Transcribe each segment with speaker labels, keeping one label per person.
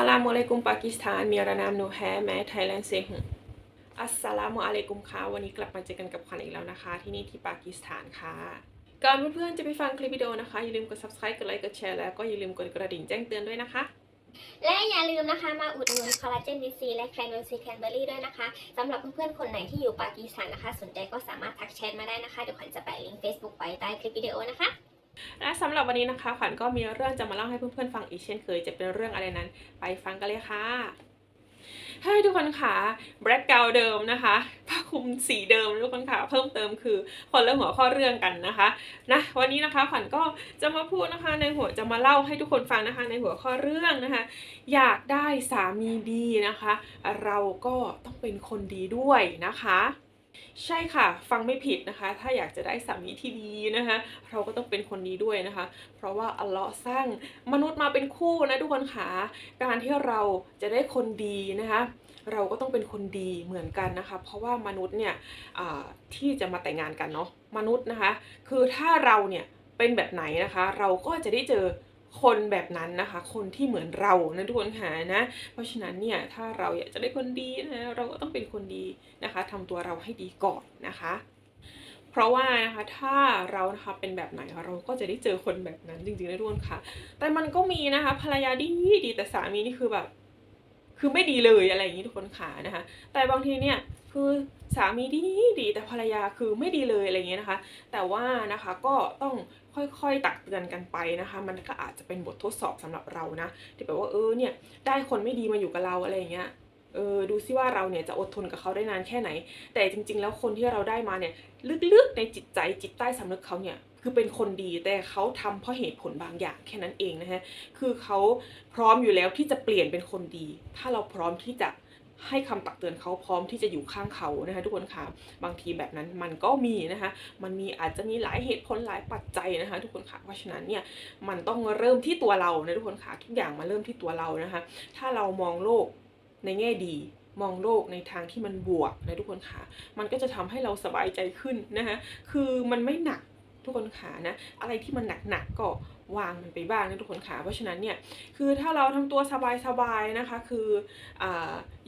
Speaker 1: สลามุอะลัยกุมปากีสถานมีรานามนูแฮแม้ไทยแลนด์เซฮุอัสสลามุอะลัยกุมค่ะวันนี้กลับมาเจอกันกับขวัญอีกแล้วนะคะ ที่นี่ที่ปากีสถานค่ะ ก่อนเพื่อนๆจะไปฟังคลิปวิดีโอนะคะ อย่าลืมกด subscribe กดไลค์กดแชร์แล้วก็อย่าลืมกดกระดิ่งแจ้งเตือนด้วยนะคะ
Speaker 2: และอย่าลืมนะคะมาอุดหนุนคอลลาเจนดีซีและแคลนซีแคนเบอรี่ด้วยนะคะสำหรับเพื่อนๆคนไหนที่อยู่ปากีสถานนะคะ สนใจก็สามารถทักแชทมาได้นะคะเดี๋ยวขวัญจะแปะลิงก์ Facebook ไว้ใต้คลิปวิดีโอนะคะ
Speaker 1: และสำหรับวันนี้นะคะ ขวัญก็มีเรื่องจะมาเล่าให้เพื่อนๆฟังอีกเช่นเคย จะเป็นเรื่องอะไรนั้น ไปฟังกันเลยค่ะให้ทุกคนค่ะแบล็กกาวเดิมนะคะผ้าคลุมสีเดิมทุกคนค่ะเพิ่มเติมคือคนละหัวข้อเรื่องกันนะคะนะวันนี้นะคะขวัญก็จะมาพูดนะคะในหัวจะมาเล่าให้ทุกคนฟังนะคะในหัวข้อเรื่องนะคะ อยากได้สามีดีนะคะ เราก็ต้องเป็นคนดีด้วยนะคะ ใช่ค่ะ ฟังไม่ผิดนะคะ ถ้าอยากจะได้สามีที่ดีนะคะ เราก็ต้องเป็นคนดีด้วยนะคะ เพราะว่าอัลเลาะห์สร้างมนุษย์มาเป็นคู่นะทุกคนค่ะ การที่เราจะได้คนดีนะคะ เราก็ต้องเป็นคนดีเหมือนกันนะคะ เพราะว่ามนุษย์เนี่ยที่จะมาแต่งงานกันเนาะ มนุษย์นะคะ คือถ้าเราเนี่ยเป็นแบบไหนนะคะ เราก็จะได้เจอ คนแบบนั้นนะคะ คนที่เหมือนเรานะทุกคนค่ะนะ เพราะฉะนั้นเนี่ยถ้าเราอยากจะได้คนดีนะเราก็ต้องเป็นคนดีนะคะทำตัวเราให้ดีก่อนนะคะ เพราะว่านะคะถ้าเรานะคะเป็นแบบไหนเราก็จะได้เจอคนแบบนั้นจริงๆนะทุกคนค่ะ แต่มันก็มีนะคะภรรยาดีดีแต่สามีนี่คือแบบ คือไม่ดีเลยอะไรอย่างนี้ทุกคนขานะคะ แต่บางทีเนี่ยคือสามีดีดีแต่ภรรยาคือไม่ดีเลยอะไรอย่างเงี้ยนะคะ แต่ว่านะคะก็ต้องค่อยๆตักเตือนกันไปนะคะ มันก็อาจจะเป็นบททดสอบสำหรับเรานะที่แบบว่าเออเนี่ยได้คนไม่ดีมาอยู่กับเราอะไรอย่างเงี้ย ออดูซิว่าเราเนี่ยจะอดทนกับเขาได้นานแค่ไหน แต่จริง ๆ แล้วคนที่เราได้มาเนี่ยลึกๆในจิตใจจิตใต้สำนึกเขาเนี่ยคือเป็นคนดีแต่เขาทำเพราะเหตุผลบางอย่างแค่นั้นเองนะฮะคือเขาพร้อมอยู่แล้วที่จะเปลี่ยนเป็นคนดี ถ้าเราพร้อมที่จะให้คำตักเตือนเขาพร้อมที่จะอยู่ข้างเขานะคะทุกคนค่ะบางทีแบบนั้นมันก็มีนะคะมันมีอาจจะมีหลายเหตุผลหลายปัจจัยนะคะทุกคนค่ะเพราะฉะนั้นเนี่ยมันต้องเริ่มที่ตัวเรานะทุกคนค่ะทุกอย่างมาเริ่มที่ตัวเรานะคะถ้าเรามองโลก ในแง่ดีมองโลกในทางที่มันบวกนะทุกคนค่ะ มันก็จะทำให้เราสบายใจขึ้นนะคะ คือมันไม่หนักทุกคนขานะ อะไรที่มันหนักๆก็วางมันไปบ้างนะทุกคนขา เพราะฉะนั้นเนี่ย คือถ้าเราทำตัวสบายๆนะคะ คืออ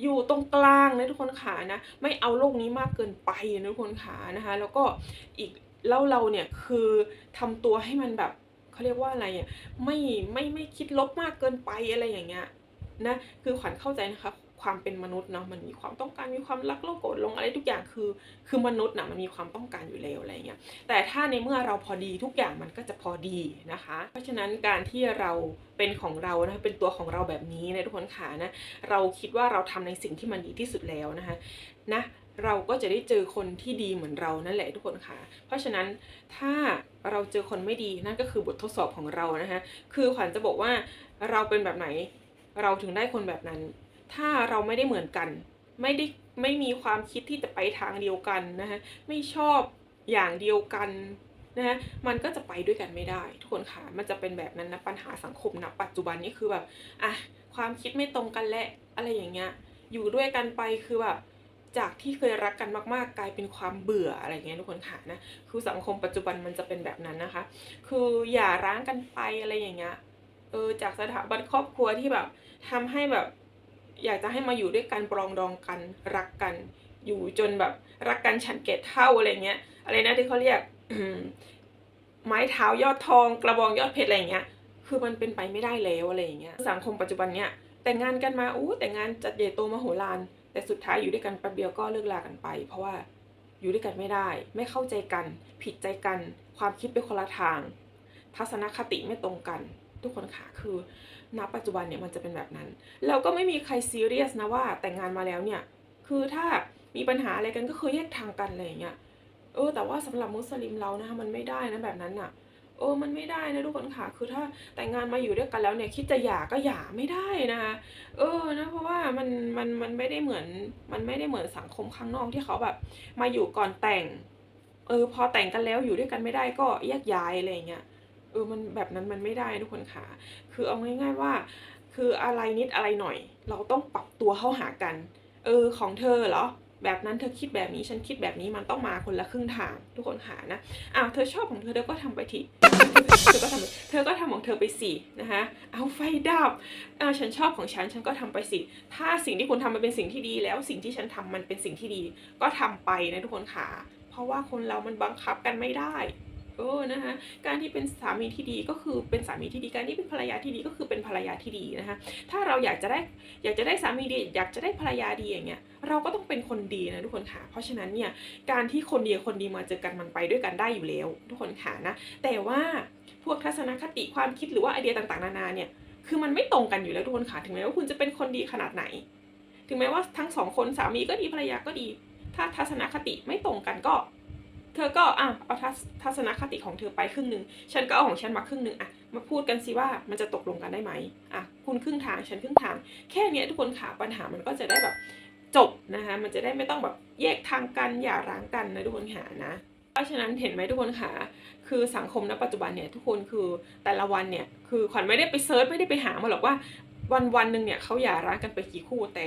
Speaker 1: อยู่ตรงกลางนะทุกคนขานะ ไม่เอาโลกนี้มากเกินไปนะทุกคนขานะคะ แล้วก็อีกแล้วเราเนี่ยคือทำตัวให้มันแบบเขาเรียกว่าอะไรอะ ไม่ไม่ไม่คิดลบมากเกินไปอะไรอย่างเงี้ยนะ คือขวัญเข้าใจนะคะ ความเป็นมนุษย์เนาะมันมีความต้องการมีความรักโลภโกรธลงอะไรทุกอย่างคือ คือมนุษย์นะมันมีความต้องการอยู่แล้วอะไรเงี้ยแต่ถ้าในเมื่อเราพอดีทุกอย่างมันก็จะพอดีนะคะ เพราะฉะนั้นการที่เราเป็นของเรานะคะเป็นตัวของเราแบบนี้นะทุกคนค่ะนะเราคิดว่าเราทำในสิ่งที่มันดีที่สุดแล้วนะคะนะเราก็จะได้เจอคนที่ดีเหมือนเรานั่นแหละทุกคนค่ะ เพราะฉะนั้นถ้าเราเจอคนไม่ดีนั่นก็คือบททดสอบของเรานะคะ คือขวัญจะบอกว่าเราเป็นแบบไหน เราถึงได้คนแบบนั้น ถ้าเราไม่ได้เหมือนกัน ไม่ได้ไม่มีความคิดที่จะไปทางเดียวกันนะคะไม่ชอบอย่างเดียวกันนะคะมันก็จะไปด้วยกันไม่ได้ทุกคนค่ะมันจะเป็นแบบนั้นนะปัญหาสังคมนะปัจจุบันนี้คือแบบอะความคิดไม่ตรงกันและอะไรอย่างเงี้ยอยู่ด้วยกันไปคือแบบจากที่เคยรักกันมากๆ กลายเป็นความเบื่ออะไรเงี้ยทุกคนค่ะนะคือสังคมปัจจุบันมันจะเป็นแบบนั้นนะคะ คืออย่าร้างกันไปอะไรอย่างเงี้ยเออจากสถาบันครอบครัวที่แบบทำให้แบบ อยากจะให้มาอยู่ด้วยกันปรองดองกันรักกัน อยู่จนแบบรักกันฉันเกตเท่าอะไรเงี้ยอะไรนะที่เขาเรียกไม้เท้ายอดทอง กระบองยอดเพชรอะไรเงี้ย คือมันเป็นไปไม่ได้แล้วอะไรอย่างเงี้ยสังคมปัจจุบันเนี้ยแต่งงานกันมาอู้แต่งงานจัดใหญ่โตมโหฬารแต่สุดท้ายอยู่ด้วยกันแป๊บเดียวก็เลิกลากันไป เพราะว่าอยู่ด้วยกันไม่ได้ ไม่เข้าใจกัน ผิดใจกัน ความคิดเป็นคนละทาง ทัศนคติไม่ตรงกัน ทุกคนค่ะคือณปัจจุบันเนี่ยมันจะเป็นแบบนั้น แล้วก็ไม่มีใครซีเรียสนะว่าแต่งงานมาแล้วเนี่ยคือถ้ามีปัญหาอะไรกันก็คือแยกทางกันอะไรอย่างเงี้ยเออแต่ว่าสำหรับมุสลิมเรานะคะมันไม่ได้นะแบบนั้นน่ะเออมันไม่ได้นะทุกคนค่ะ คือถ้าแต่งงานมาอยู่ด้วยกันแล้วเนี่ยคิดจะหย่าก็หย่าไม่ได้นะคะเออนะเพราะว่ามันมันมันไม่ได้เหมือนมันไม่ได้เหมือนสังคมข้างนอกที่เขาแบบ มาอยู่ก่อนแต่งเออพอแต่งกันแล้วอยู่ด้วยกันไม่ได้ก็แยกย้ายอะไรอย่างเงี้ย เออมันแบบนั้นมันไม่ได้ทุกคนค่ะ คือเอาง่าย ๆว่า คืออะไรนิดอะไรหน่อย เราต้องปรับตัวเข้าหากัน เออของเธอเหรอแบบนั้นเธอคิดแบบนี้ฉันคิดแบบนี้มันต้องมาคนละครึ่งทางทุกคนหานะอ้าวเธอชอบของเธอเธอก็ทำไปทีเธอก็ทำเธอก็ทำของเธอไปสินะคะเอาไฟดับเออฉันชอบของฉันฉันก็ทำไปสิ ถ้าสิ่งที่คุณทำมันเป็นสิ่งที่ดี แล้วสิ่งที่ฉันทำมันเป็นสิ่งที่ดี ก็ทำไปนะทุกคนค่ะ เพราะว่าคนเรามันบังคับกันไม่ได้ เออนะคะการที่เป็นสามีที่ดีก็คือเป็นสามีที่ดีการที่เป็นภรรยาที่ดีก็คือเป็นภรรยาที่ดีนะคะถ้าเราอยากจะได้อยากจะได้สามีดี อยากจะได้ภรรยาดีอย่างเงี้ยเราก็ต้องเป็นคนดีนะทุกคนค่ะ เพราะฉะนั้นเนี่ยการที่คนดีกับคนดีมาเจอกันมันไปด้วยกันได้อยู่แล้ว ทุกคนค่ะนะแต่ว่าพวกทัศนคติความคิดหรือว่าไอเดียต่างๆนานาเนี่ยคือมันไม่ตรงกันอยู่แล้วทุกคนค่ะถึงแม้ว่าคุณจะเป็นคนดีขนาดไหน ถึงแม้ว่าทั้งสองคนสามีก็ดีภรรยาก็ดี ถ้าทัศนคติไม่ตรงกันก็ ธอก็อะเอาทัศทัศนคติของเธอไปครึ่งหนึ่งฉันก็เอาของฉันมาครึ่งหนึ่งอะมาพูดกันสิว่ามันจะตกลงกันได้ไหมอะคุณครึ่งทางฉันครึ่งทาง แค่เนี้ยทุกคนค่ะปัญหามันก็จะได้แบบจบนะคะมันจะได้ไม่ต้องแบบแยกทางกันอย่าร้างกันนะทุกคนค่ะนะเพราะฉะนั้นเห็นไหมทุกคนค่ะคือสังคมณปัจจุบันเนี่ยทุกคนคือแต่ละวันเนี่ยคือขวัญไม่ได้ไปเซิร์ชไม่ได้ไปหามาหรอกว่า วันวันหนึ่งเนี่ยเขาหย่าร้างกันไปกี่คู่ แต่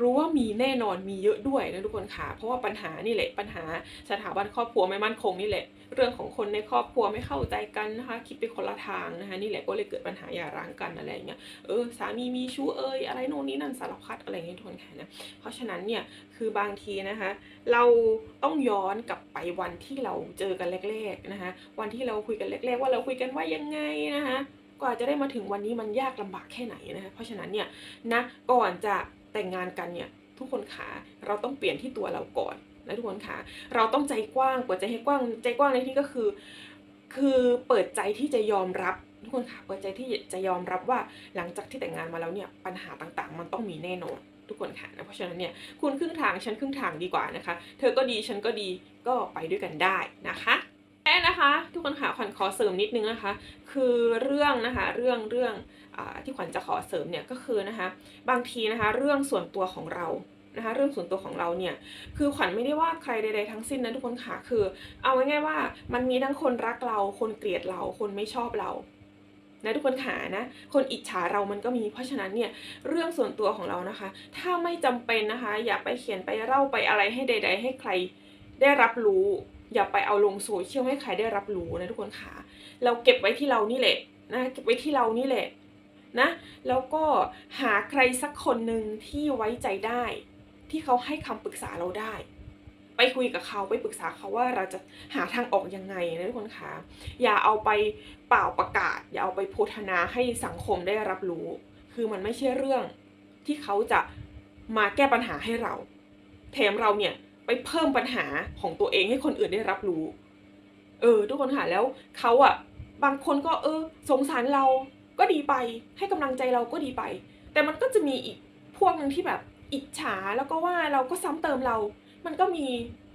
Speaker 1: รู้ว่ามีแน่นอนมีเยอะด้วยนะทุกคนค่ะ เพราะว่าปัญหานี่แหละปัญหาสถาบันครอบครัวไม่มั่นคงนี่แหละ เรื่องของคนในครอบครัวไม่เข้าใจกันนะคะ คิดไปคนละทางนะคะนี่แหละก็เลยเกิดปัญหาหย่าร้างกันอะไรอย่างเงี้ยเออสามีมีชู้เอ้ยอะไรโน่นนี่นั่นสารพัดอะไรอย่างเงี้ยทุกคนค่ะนะเพราะฉะนั้นเนี่ยคือบางทีนะคะ เราต้องย้อนกลับไปวันที่เราเจอกันแรกๆนะคะวันที่เราคุยกันแรกๆ ว่าเราคุยกันว่ายังไงนะคะ กว่าจะได้มาถึงวันนี้มันยากลำบากแค่ไหนนะคะเพราะฉะนั้นเนี่ยนะก่อนจะแต่งงานกันเนี่ยทุกคนขาเราต้องเปลี่ยนที่ตัวเราก่อนนะทุกคนขาเราต้องใจกว้างเปิดใจให้กว้างใจกว้างในที่ก็คือ คือเปิดใจที่จะยอมรับทุกคนค่ะเปิดใจที่จะยอมรับว่าหลังจากที่แต่งงานมาแล้วเนี่ยปัญหาต่างๆ มันต้องมีแน่นอนทุกคนค่ะนะเพราะฉะนั้นเนี่ยคุณครึ่งทางฉันครึ่งทางดีกว่านะคะ เธอก็ดีฉันก็ดีก็ไปด้วยกันได้นะคะ นะคะ ทุกคนค่ะขวัญขอเสริมนิดนึงนะคะ คือเรื่องนะคะเรื่องเรื่องอที่ขวัญจะขอเสริมเนี่ยก็คือนะคะ บางทีนะคะ เรื่องส่วนตัวของเรานะคะ เรื่องส่วนตัวของเราเนี่ยคือขวัญไม่ได้ว่าใครใดๆทั้งสิ้นนะทุกคนค่ะคือ เอาง่ายๆว่ามันมีทั้งคนรักเรา คนเกลียดเรา คนไม่ชอบเรานะทุกคนขานะ คนอิจฉาเรามันก็มี เพราะฉะนั้นเนี่ยเรื่องส่วนตัวของเรานะคะ ถ้าไม่จำเป็นนะคะ อย่าไปเขียนไปเล่าไปอะไรให้ใด ๆ ให้ใครได้รับรู้ อย่าไปเอาลงโซเชียลให้ใครได้รับรู้นะทุกคนขาเราเก็บไว้ที่เรานี่แหละนะเก็บไว้ที่เรานี่แหละนะแล้วก็หาใครสักคนหนึ่งที่ไว้ใจได้ ที่เขาให้คำปรึกษาเราได้ ไปคุยกับเขาไปปรึกษาเขาว่าเราจะหาทางออกยังไงนะทุกคนคะอย่าเอาไปเป่าประกาศ อย่าเอาไปโพธนาให้สังคมได้รับรู้ คือมันไม่ใช่เรื่องที่เขาจะมาแก้ปัญหาให้เรา แถมเราเนี่ย ไปเพิ่มปัญหาของตัวเองให้คนอื่นได้รับรู้ เออ ทุกคนค่ะแล้วเขาอะบางคนก็เออ สงสารเราก็ดีไป ให้กำลังใจเราก็ดีไป แต่มันก็จะมีอีกพวกหนึ่งที่แบบอิจฉาแล้วก็ว่าเราก็ซ้ำเติมเรา มันก็มี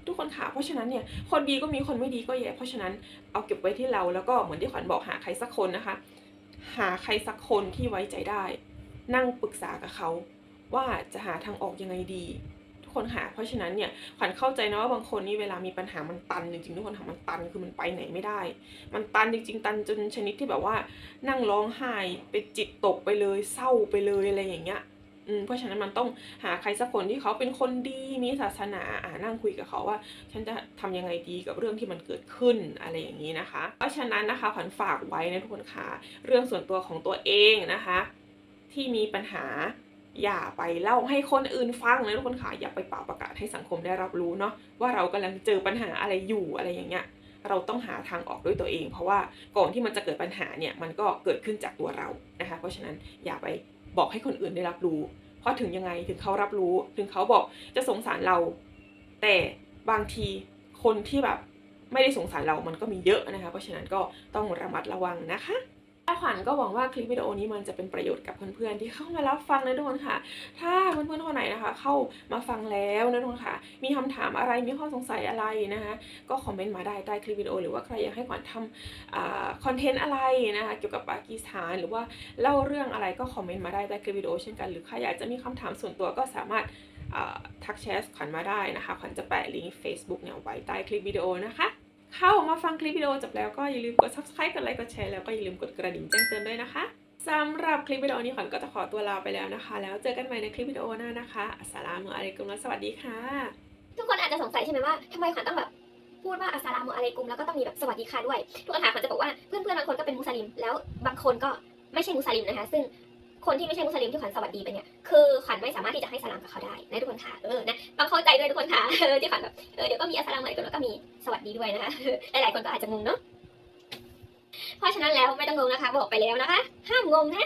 Speaker 1: ทุกคนค่ะ เพราะฉะนั้นเนี่ย คนดีก็มีคนไม่ดีก็แย่ เพราะฉะนั้นเอาเก็บไว้ที่เราแล้วก็เหมือนที่ขวัญบอกหาใครสักคนนะคะ หาใครสักคนที่ไว้ใจได้ นั่งปรึกษากับเขา ว่าจะหาทางออกยังไงดี คนหา เพราะฉะนั้นเนี่ยขวัญเข้าใจนะว่าบางคนนี่เวลามีปัญหามันตันจริงๆทุกคนค่ะมันตันคือมันไปไหนไม่ได้ มันตันจริง ๆ ตันจนชนิดที่แบบว่า นั่งร้องไห้ไปจิตตกไปเลยเศร้าไปเลยอะไรอย่างเงี้ยเพราะฉะนั้นมันต้องหาใครสักคนที่เขาเป็นคนดีมีศาสนาอ่านั่งคุยกับเขาว่า ฉันจะทำยังไงดีกับเรื่องที่มันเกิดขึ้นอะไรอย่างนี้นะคะ เพราะฉะนั้นนะคะขวัญฝากไว้นะทุกคนค่ะเรื่องส่วนตัวของตัวเองนะคะ ที่มีปัญหา อย่าไปเล่าให้คนอื่นฟังนะทุกคนค่ะอย่าไปเป่าประกาศให้สังคมได้รับรู้เนาะว่าเรากำลังเจอปัญหาอะไรอยู่อะไรอย่างเงี้ยเราต้องหาทางออกด้วยตัวเอง เพราะว่าก่อนที่มันจะเกิดปัญหาเนี่ยมันก็เกิดขึ้นจากตัวเรานะคะ เพราะฉะนั้นอย่าไปบอกให้คนอื่นได้รับรู้ เพราะถึงยังไงถึงเขารับรู้ ถึงเขาบอกจะสงสารเรา แต่บางทีคนที่แบบไม่ได้สงสารเรามันก็มีเยอะนะคะ เพราะฉะนั้นก็ต้องระมัดระวังนะคะ ขวัญก็หวังว่าคลิปวิดีโอนี้มันจะเป็นประโยชน์กับเพื่อนๆที่เข้ามารับฟังนะทุกคนค่ะ ถ้าเพื่อนๆคนไหนนะคะ เข้ามาฟังแล้วนะทุกคนค่ะ มีคำถามอะไรมีข้อสงสัยอะไรนะคะ ก็คอมเมนต์มาได้ใต้คลิปวิดีโอหรือว่าใครอยากให้ขวัญทำคอนเทนต์อะไรนะคะเกี่ยวกับปากีสถาน หรือว่าเล่าเรื่องอะไรก็คอมเมนต์มาได้ใต้คลิปวิดีโอเช่นกันหรือใครอยากจะมีคำถามส่วนตัวก็สามารถทักแชทขวัญมาได้นะคะขวัญจะแปะลิงก์ Facebook เนี่ยไว้ใต้คลิปวิดีโอนะคะ เข้ามาฟังคลิปวิดีโอจบแล้วก็อย่าลืมกด subscribe กดไลค์กดแชร์แล้วก็อย่าลืมกดกระดิ่งแจ้งเตือนด้วยนะคะสำหรับคลิปวิดีโอนี้ขวัญก็จะขอตัวลาไปแล้วนะคะ แล้วเจอกันใหม่ในคลิปวิดีโอหน้านะคะอัสสลามุอะลัยกุมและสวัสดีค่ะ
Speaker 2: ทุกคนอาจจะสงสัยใช่ไหมว่าทำไมขวัญต้องแบบพูดว่าอัสสลามุอะลัยกุมแล้วก็ต้องมีแบบสวัสดีค่ะด้วย ทุกคนค่ะขวัญจะบอกว่าเพื่อนๆบางคนก็เป็นมุสลิม แล้วบางคนก็ไม่ใช่มุสลิมนะคะ ซึ่ง คนที่ไม่ใช่มุสลิมที่ขวัญสวัสดีไปเนี่ยคือขวัญไม่สามารถที่จะให้สลามกับเขาได้นะทุกคนค่ะเออนะต้องเข้าใจด้วยทุกคนค่ะเออที่ขวัญแบบเออเดี๋ยวก็มีอัสลามุอะลัยกุมแล้วก็มีสวัสดีด้วยนะคะหลายๆคนก็อาจจะงงเนาะเพราะฉะนั้นแล้วไม่ต้องงงนะคะ บอกไปแล้วนะคะ ห้ามงงนะ